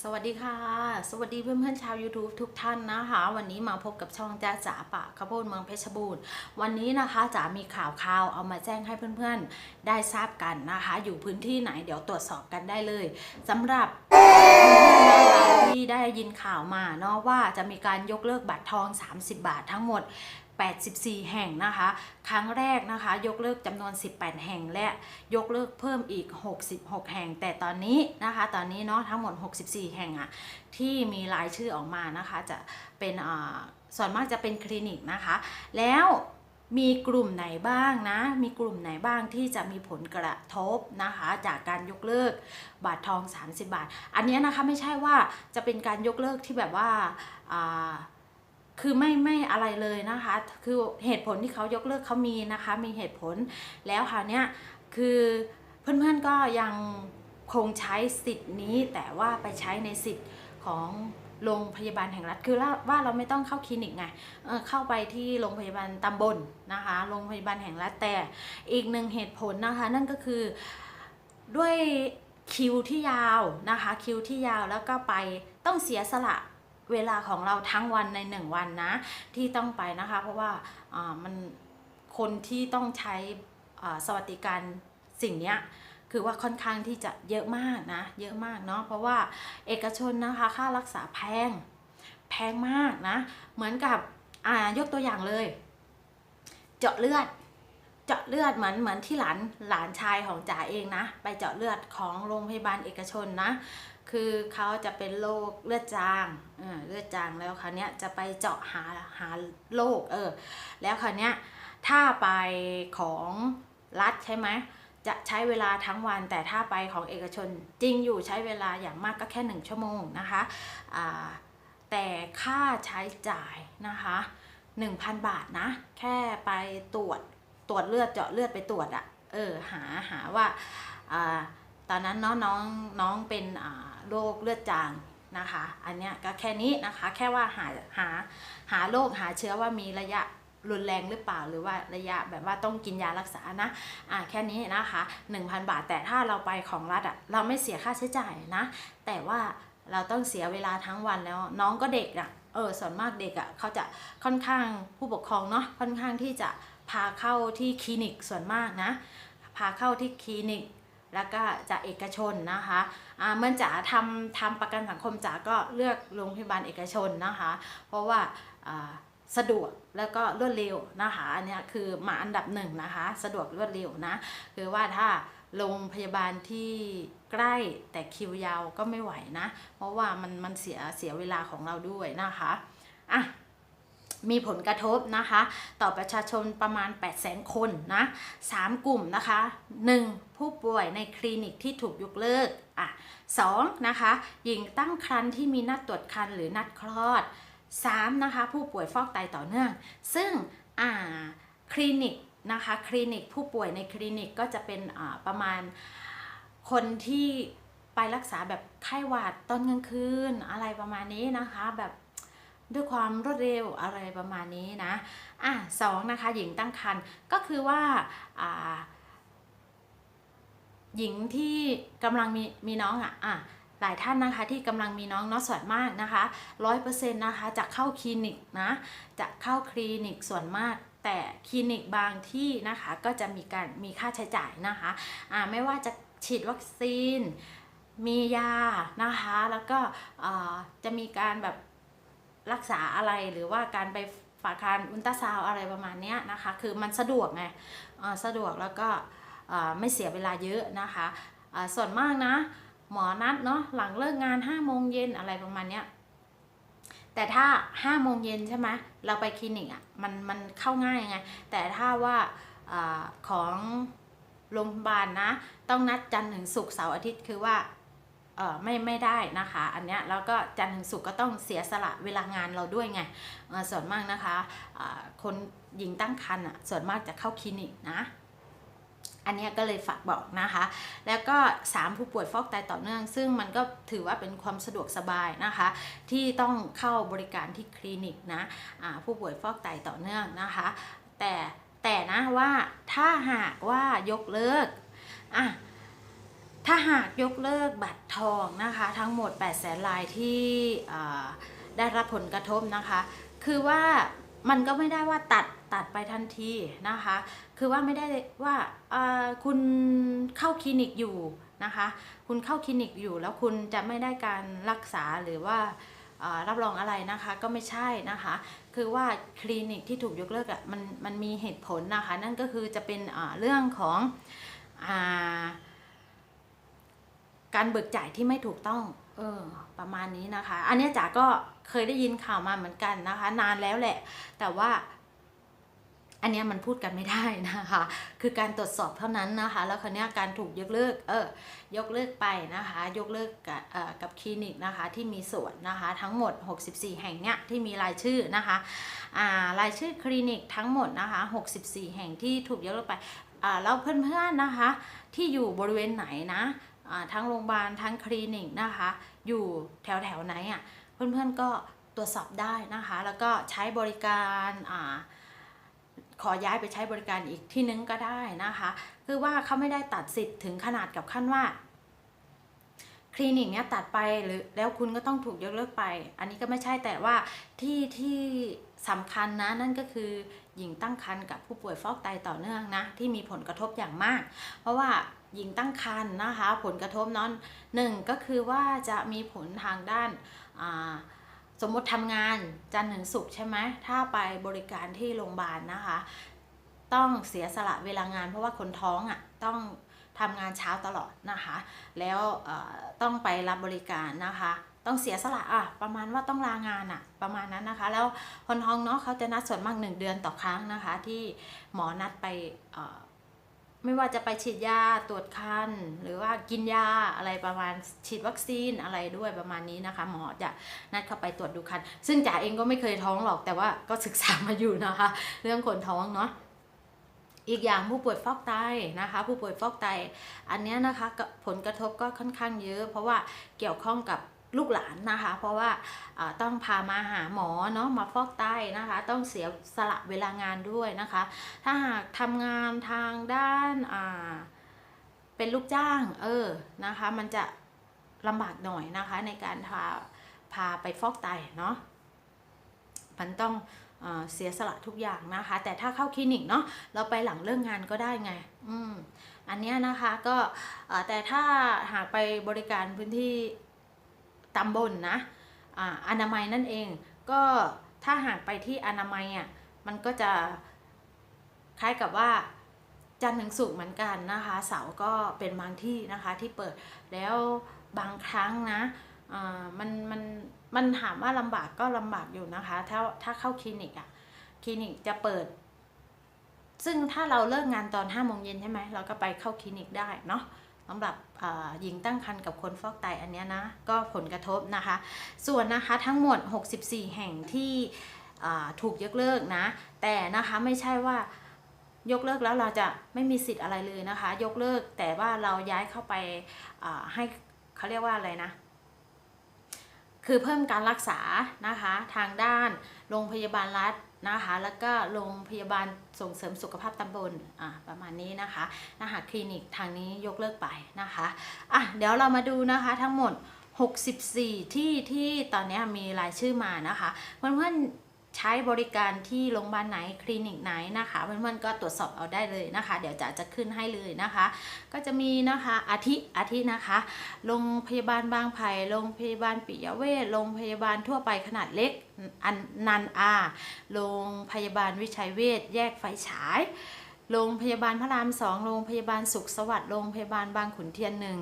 สวัสดีค่ะ สวัสดีเพื่อนๆชาว YouTube ทุกท่านนะคะ วันนี้มาพบกับช่องจ้าจ๋าป่าข้าวโพดเมืองเพชรบูรณ์วันนี้นะคะจ๋ามีข่าวข่าวเอามาแจ้งให้เพื่อนๆ ได้ทราบกันนะคะ อยู่พื้นที่ไหนเดี๋ยวตรวจสอบกันได้เลยสำหรับเพื่อนๆนะคะที่ได้ยินข่าวมาเนาะว่าจะมีการยกเลิกบัตรทอง 30 บาททั้งหมด 84 แห่งนะคะ ครั้งแรกนะคะ ยกเลิกจำนวน 18 แห่งและยกเลิกเพิ่มอีก 66 แห่ง แต่ตอนนี้นะคะ ตอนนี้เนาะทั้งหมด 64 แห่งอะที่มีรายชื่อออกมานะคะ จะเป็นอ่าส่วนมากจะเป็นคลินิกนะคะ แล้วมีกลุ่มไหนบ้างนะ มีกลุ่มไหนบ้างที่จะมีผลกระทบนะคะ จากการยกเลิกบาททอง 30 บาท อันนี้นะคะไม่ใช่ว่าจะเป็นการยกเลิกที่แบบว่าอ่า คือไม่ไม่อะไรเลยนะคะ คือเหตุผลที่เขายกเลิกเขามีนะคะ มีเหตุผลแล้วคราวเนี้ยคือเพื่อนๆก็ยังคงใช้สิทธิ์นี้ แต่ว่าไปใช้ในสิทธิ์ของโรงพยาบาลแห่งรัฐคือว่าเราไม่ต้องเข้าคลินิกไงเเข้าไปที่โรงพยาบาลตำบลนะคะโรงพยาบาลแห่งรัฐแต่อีกหนึ่งเหตุผลนะคะ นั่นก็คือด้วยคิวที่ยาวนะคะ คิวที่ยาวแล้วก็ไปต้องเสียสละ เวลาของเราทั้งวันในหนึ่งวันนะ ที่ต้องไปนะคะ เพราะว่ามันคนที่ต้องใช้สวัสดิการสิ่งนี้คือว่าค่อนข้างที่จะเยอะมากนะ เยอะมากเนาะเพราะว่าเอกชนนะคะค่ารักษาแพงแพงมากนะ เหมือนกับอ่ายกตัวอย่างเลย เจาะเลือด เจาะเลือดเหมือนเหมือนที่หลานหลานชายของจ๋าเองนะ ไปเจาะเลือดของโรงพยาบาลเอกชนนะ คือเขาจะเป็นโรคเลือดจางเออเลือดจางแล้วคราวเนี้ยจะไปเจาะหาหาโรคเออแล้วคราวเนี้ยถ้าไปของรัฐใช่ไหมจะใช้เวลาทั้งวันแต่ถ้าไปของเอกชนจริงอยู่ใช้เวลาอย่างมากก็แค่หนึ่งชั่วโมงนะคะอ่าแต่ค่าใช้จ่ายนะคะ 1,000 บาทนะ แค่ไปตรวจตรวจเลือดเจาะเลือดไปตรวจอะเออหาหาว่าอ่า ตอนนั้นเนาะน้องน้องเป็นโรคเลือดจางนะคะ อันเนี้ยก็แค่นี้นะคะ แค่ว่าหาหาหาโรคหาเชื้อว่ามีระยะรุนแรงหรือเปล่าหรือว่าระยะแบบว่าต้องกินยารักษานะอ่าแค่นี้นะคะ 1,000 บาทแต่ถ้าเราไปของรัฐอะเราไม่เสียค่าใช้จ่ายนะ แต่ว่าเราต้องเสียเวลาทั้งวันแล้วน้องก็เด็กอะเออส่วนมากเด็กอะเขาจะค่อนข้างผู้ปกครองเนาะค่อนข้างที่จะพาเข้าที่คลินิกส่วนมากนะ พาเข้าที่คลินิก แล้วก็จากเอกชนนะคะเมื่อจ๋าทำทำประกันสังคมจ๋าก็เลือกโรงพยาบาลเอกชนนะคะ เพราะว่าสะดวกแล้วก็รวดเร็วนะคะอันนี้คือมาอันดับหนึ่งนะคะ สะดวกรวดเร็วนะคือว่าถ้าโรงพยาบาลที่ใกล้แต่คิวยาวก็ไม่ไหวนะ เพราะว่ามันมันเสียเสียเวลาของเราด้วยนะคะอะ มีผลกระทบนะคะ ต่อประชาชนประมาณ 8 0 0 0 0 0 คนนะ3กลุ่มนะคะ 1. ผู้ป่วยในคลินิกที่ถูกยกเลิกอะ2นะคะหญิงตั้งครรภ์ที่มีนัดตรวจครรภ์หรือนัดคลอด 3. นะคะผู้ป่วยฟอกไตต่อเนื่อง ซึ่งอ่าคลินิกนะคะคลินิกผู้ป่วยในคลินิกก็จะเป็นอ่าประมาณคนที่ไปรักษาแบบไข้หวัดตอนกลางคืนอะไรประมาณนี้นะคะ แบบ ด้วยความรวดเร็วอะไรประมาณนี้นะอะสองนะคะหญิงตั้งครรภ์ก็คือว่าอ่าหญิงที่กำลังมีมีน้องอะอะหลายท่านนะคะที่กำลังมีน้องเนาะส่วนมากนะคะร้อยเปอร์เซ็นต์นะคะจะเข้าคลินิกนะจะเข้าคลินิกส่วนมาก แต่คลินิกบางที่นะคะก็จะมีการมีค่าใช้จ่ายนะคะอ่าไม่ว่าจะฉีดวัคซีน มียานะคะ แล้วก็จะมีการแบบ รักษาอะไรหรือว่าการไปฝากคันอุลตราซาวอะไรประมาณนี้นะคะ คือมันสะดวกไงสะดวกแล้วก็ไม่เสียเวลาเยอะนะคะส่วนมากนะหมอนัดเนาะหลังเลิกงาน5้าโมงเย็นอะไรประมาณเนี้ยแต่ถ้า5้าโมงเย็นใช่ไหมเราไปคลินิกอะ่ะมันมันเข้าง่ายไงแต่ถ้าว่าอของโรงพยาบาลนะ ต้องนัดจันทร์ถึงศุกร์เสาร์อาทิตย์คือว่า ไม่ไม่ได้นะคะ อันเนี้ยแล้วก็จันทร์ถึงศุกร์ก็ต้องเสียสละเวลางานเราด้วยไงส่วนมากนะคะคนหญิงตั้งครรภ์อะส่วนมากจะเข้าคลินิกนะอันเนี้ยก็เลยฝากบอกนะคะ แล้วก็ 3 ผู้ป่วยฟอกไตต่อเนื่อง ซึ่งมันก็ถือว่าเป็นความสะดวกสบายนะคะ ที่ต้องเข้าบริการที่คลินิกนะผู้ป่วยฟอกไตต่อเนื่องนะคะ แต่แต่นะว่าถ้าหากว่ายกเลิกอะ ถ้าหากยกเลิกบัตรทองนะคะทั้งหมด 8 แสนรายที่ได้รับผลกระทบนะคะ คือว่ามันก็ไม่ได้ว่าตัดตัดไปทันทีนะคะ คือว่าไม่ได้ว่าคุณเข้าคลินิกอยู่นะคะ คุณเข้าคลินิกอยู่แล้วคุณจะไม่ได้การรักษาหรือว่ารับรองอะไรนะคะก็ไม่ใช่นะคะ คือว่าคลินิกที่ถูกยกเลิกอะ่ะมันมันมีเหตุผลนะคะ นั่นก็คือจะเป็นเรื่องของอ่า การเบิกจ่ายที่ไม่ถูกต้อง เออ ประมาณนี้นะคะ อันนี้จ๋าก็เคยได้ยินข่าวมาเหมือนกันนะคะ นานแล้วแหละ แต่ว่า อันนี้มันพูดกันไม่ได้นะคะ คือการตรวจสอบเท่านั้นนะคะ แล้วคราวนี้การถูกยกเลิก เออ ยกเลิกไปนะคะ ยกเลิกกับเอ่อกับคลินิกนะคะ ที่มีส่วนนะคะ ทั้งหมด 64 แห่งเนี้ยที่มีรายชื่อนะคะอ่ารายชื่อคลินิกทั้งหมดนะคะ 64 แห่งที่ถูกยกเลิกไปอ่าแล้วเพื่อนๆนะคะ ที่อยู่บริเวณไหนนะ ทั้งโรงพยาบาลทั้งคลินิกนะคะ อยู่แถวแถวไหนอะเพื่อนๆก็ตรวจสอบได้นะคะ แล้วก็ใช้บริการอขอย้ายไปใช้บริการอีกที่นึงก็ได้นะคะ คือว่าเขาไม่ได้ตัดสิทธิ์ถึงขนาดกับขั้นว่าคลินิกเนี้ยตัดไปหรือแล้วคุณก็ต้องถูกยกเลิกไป อันนี้ก็ไม่ใช่แต่ว่าที่ที่ สำคัญนะนั่นก็คือหญิงตั้งครรภ์กับผู้ป่วยฟอกไตต่อเนื่องนะที่มีผลกระทบอย่างมาก เพราะว่าหญิงตั้งครรภ์นะคะ ผลกระทบนั้นหนึ่งก็คือว่าจะมีผลทางด้านาสมมติทำงานจันทร์ถึงศุกร์ใช่ไหมถ้าไปบริการที่โรงพยาบาลนะคะ ต้องเสียสละเวลางานเพราะว่าคนท้องอะต้องทำงานเช้าตลอดนะคะ แล้วต้องไปรับบริการนะคะ ต้องเสียสละอะประมาณว่าต้องลางานอะ ประมาณนั้นนะคะ แล้วคนท้องเนาะเขาจะนัดส่วนมากหนึ่งเดือนต่อครั้งนะคะ ที่หมอนัดไปไม่ว่าจะไปฉีดยาตรวจคันหรือว่ากินยาอะไรประมาณฉีดวัคซีนอะไรด้วยประมาณนี้นะคะ หมอจะนัดเข้าไปตรวจดูคันซึ่งจ๋าเองก็ไม่เคยท้องหรอกแต่ว่าก็ศึกษามาอยู่นะคะ เรื่องคนท้องเนาะอีกอย่างผู้ป่วยฟอกไตนะคะ ผู้ป่วยฟอกไต อันเนี้ยนะคะผลกระทบก็ค่อนข้างเยอะ เพราะว่าเกี่ยวข้องกับ ลูกหลานนะคะ เพราะว่าต้องพามาหาหมอเนาะมาฟอกไตนะคะ ต้องเสียสละเวลางานด้วยนะคะ ถ้าหากทำงานทางด้านเป็นลูกจ้างเออนะคะ มันจะลำบากหน่อยนะคะในการพาพาไปฟอกไตเนาะมันต้องเออเสียสละทุกอย่างนะคะ แต่ถ้าเข้าคลินิกเนาะเราไปหลังเลิกงานก็ได้ไง อืมอันเนี้ยนะคะก็แต่ถ้าหากไปบริการพื้นที่ ตำบลนะอ่าอนามัยนั่นเอง ก็ถ้าหากไปที่อนามัยอะมันก็จะคล้ายกับว่าจันทร์ถึงศุกร์เหมือนกันนะคะ เสาร์ก็เป็นบางที่นะคะที่เปิดแล้วบางครั้งนะมันมันมันถามว่าลำบากก็ลำบากอยู่นะคะ ถ้าถ้าเข้าคลินิกอะคลินิกจะเปิด ซึ่งถ้าเราเลิกงานตอนห้าโมงเย็นใช่ไหมเราก็ไปเข้าคลินิกได้เนาะ สำหรับหญิงตั้งครรภ์กับคนฟอกไตอันเนี้ยนะก็ผลกระทบนะคะ ส่วนนะคะทั้งหมด 64 แห่งที่ถูกยกเลิกนะ แต่นะคะไม่ใช่ว่ายกเลิกแล้วเราจะไม่มีสิทธิ์อะไรเลยนะคะ ยกเลิกแต่ว่าเราย้ายเข้าไปให้เขาเรียกว่าอะไรนะ คือเพิ่มการรักษานะคะทางด้านโรงพยาบาลรัฐนะคะแล้วก็โรงพยาบาลส่งเสริมสุขภาพตำบลอะประมาณนี้นะคะนะคะคลินิกทางนี้ยกเลิกไปนะคะอะเดี๋ยวเรามาดูนะคะทั้งหมด 64 ที่ที่ตอนนี้มีรายชื่อมานะคะเพื่อนๆ ใช้บริการที่โรงพยาบาลไหนคลินิกไหนนะคะเพื่อนๆก็ตรวจสอบเอาได้เลยนะคะ เดี๋ยวจะจะขึ้นให้เลยนะคะ ก็จะมีนะคะอาทิอาทินะคะโรงพยาบาลบางไผ่โรงพยาบาลปิยเวชโรงพยาบาลทั่วไปขนาดเล็กอันนันอาโรงพยาบาลวิชัยเวชแยกไฟฉายโรงพยาบาลพระรามสองโรงพยาบาลสุขสวัสดิ์โรงพยาบาลบางขุนเทียนหนึ่ง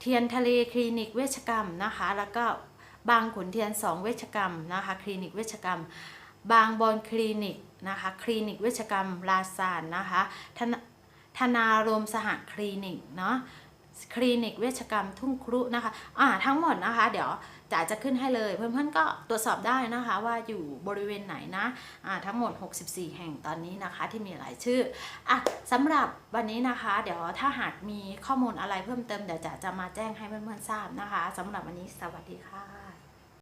เทียนทะเลคลินิกเวชกรรมนะคะ แล้วก็ บางขุนเทียนสองเวชกรรมนะคะคลินิกเวชกรรม บางบอนคลินิกนะคะคลินิกเวชกรรมลาซานนะคะธนธนารมสหคลินิกเนาะคลินิกเวชกรรมทุ่งครุนะคะอ่าทั้งหมดนะคะ เดี๋ยวจ๋าจะขึ้นให้เลยเพื่อนๆก็ตรวจสอบได้นะคะว่าอยู่บริเวณไหนนะอ่าทั้งหมด 64 แห่งตอนนี้นะคะที่มีหลายชื่ออะสำหรับวันนี้นะคะ เดี๋ยวถ้าหากมีข้อมูลอะไรเพิ่มเติมเดี๋ยวจ๋าจะมาแจ้งให้เพื่อนๆทราบนะคะสำหรับวันนี้สวัสดีค่ะ